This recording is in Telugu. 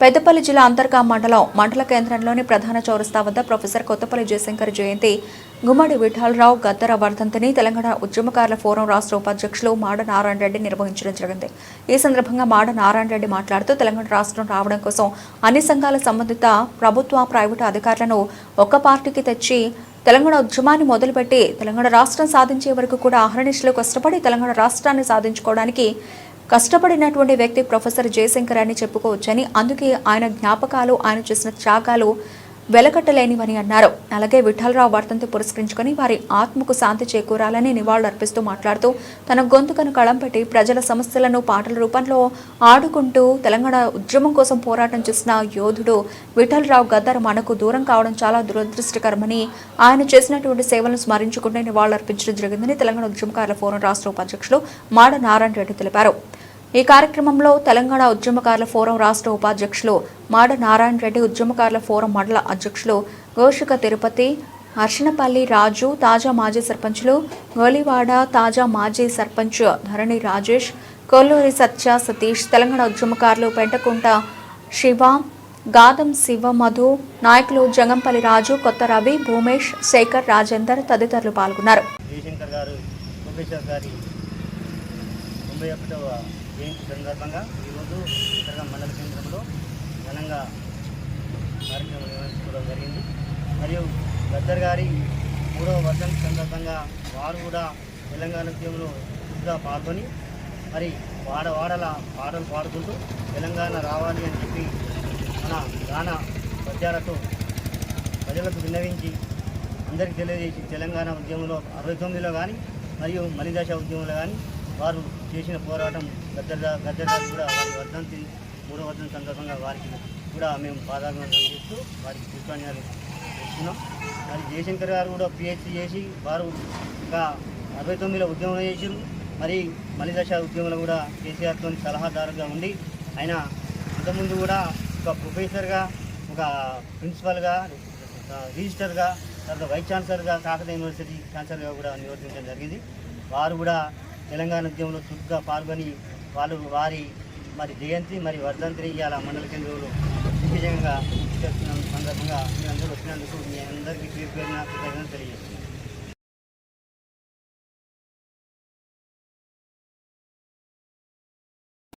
పెద్దపల్లి జిల్లా అంతర్గా మండలం మండల కేంద్రంలోని ప్రధాన చౌరస్తా వద్ద ప్రొఫెసర్ కొత్తపల్లి జయశంకర్ జయంతి. గుమ్మడి విఠలరావు గద్దర వర్ధంతిని తెలంగాణ ఉద్యమకారుల ఫోరం రాష్ట్ర ఉపాధ్యక్షులు మాడ నారాయణ రెడ్డి నిర్వహించడం జరిగింది. ఈ సందర్భంగా మాడ నారాయణ రెడ్డి మాట్లాడుతూ తెలంగాణ రాష్ట్రం రావడం కోసం అన్ని సంఘాల సంబంధిత ప్రభుత్వ ప్రైవేటు అధికారులను ఒక్క పార్టీకి తెచ్చి తెలంగాణ ఉద్యమాన్ని మొదలుపెట్టి తెలంగాణ రాష్ట్రం సాధించే వరకు కూడా అహర్నిశలు కష్టపడి తెలంగాణ రాష్ట్రాన్ని సాధించుకోవడానికి కష్టపడినటువంటి వ్యక్తి ప్రొఫెసర్ జయశంకర్ అని చెప్పుకోవచ్చని అందుకే ఆయన జ్ఞాపకాలు ఆయన చేసిన త్యాగాలు వెలకట్టలేనివని అన్నారు. అలాగే విఠలరావు వర్తంతి పురస్కరించుకొని వారి ఆత్మకు శాంతి చేకూరాలని నివాళులర్పిస్తూ మాట్లాడుతూ తన గొంతుకను కళం పెట్టి ప్రజల సమస్యలను పాటల రూపంలో ఆడుకుంటూ తెలంగాణ ఉద్యమం కోసం పోరాటం చేసిన యోధుడు విఠలరావు గద్దర్ మనకు దూరం కావడం చాలా దురదృష్టకరమని ఆయన చేసినటువంటి సేవలను స్మరించుకుంటూ నివాళులర్పించడం జరిగిందని తెలంగాణ ఉద్యమకారుల ఫోరం రాష్ట్ర ఉపాధ్యక్షులు మాడ నారాయణ రెడ్డి తెలిపారు. ఈ కార్యక్రమంలో తెలంగాణ ఉద్యమకారుల ఫోరం రాష్ట్ర ఉపాధ్యక్షులు మాడ నారాయణ రెడ్డి ఉద్యమకారుల ఫోరం మండల అధ్యక్షులు గోషిక తిరుపతి అర్షణపల్లి రాజు తాజా మాజీ సర్పంచులు గోలివాడ తాజా మాజీ సర్పంచ్ ధరణి రాజేష్ కొల్లూరి సత్య సతీష్ తెలంగాణ ఉద్యమకారులు పెంటకుంట శివ గాదం శివ మధు నాయకులు జగంపల్లి రాజు కొత్త రవి భూమేష్ శేఖర్ రాజేందర్ తదితరులు పాల్గొన్నారు జయశంకర్ గారు ప్రొఫెసర్ గారి తొంభై ఒకటవ జయంతి సందర్భంగా ఈరోజు ఇతర మండల కేంద్రంలో ఘనంగా కార్యక్రమం నిర్వహించుకోవడం జరిగింది. మరియు గద్దర్ గారి మూడవ వర్షం సందర్భంగా వారు కూడా తెలంగాణ ఉద్యమంలో చురుగ్గా పాల్గొని మరి వాడవాడల పాటలు పాడుకుంటూ తెలంగాణ రావాలి అని చెప్పి మన గాన పద్యాలతో ప్రజలకు విన్నవించి అందరికీ తెలియజేసి తెలంగాణ ఉద్యమంలో అరవై తొమ్మిదిలో కానీ మరియు మలిదశ ఉద్యమంలో కానీ వారు చేసిన పోరాటం గద్దర్ గా- గద్దర్ కూడా వారి వర్ధంతి మూడో వర్ధంతి సందర్భంగా వారికి కూడా మేము పాదాభివందనం చేస్తూ వారికి పుష్పాంజలి చేస్తున్నాం మరి జయశంకర్ గారు కూడా పిహెచ్సి చేసి వారు ఇంకా అరవై తొమ్మిదిలో ఉద్యమం చేసారు మరి మలిదశ ఉద్యమంలో కూడా కేసీఆర్తో సలహాదారుగా ఉండి ఆయన ఇంతకుముందు కూడా ఒక ప్రొఫెసర్గా ఒక ప్రిన్సిపల్గా రిజిస్టర్గా తర్వాత వైస్ ఛాన్సలర్గా కాకతీయ యూనివర్సిటీ ఛాన్సలర్గా కూడా నిర్వర్తించడం జరిగింది. వారు కూడా తెలంగాణ ఉద్యమంలో చురుగ్గా పాల్గొని వాళ్ళు వారి మరి జయంతి మరి వర్ధంతిని ఇవాళ మండల కేంద్రంలో. దిగ్విజయంగా చేస్తున్న సందర్భంగా మీ అందరూ వచ్చినందుకు మీ అందరికీ పేరు పేరున కృతజ్ఞతలు తెలియజేస్తున్నాను.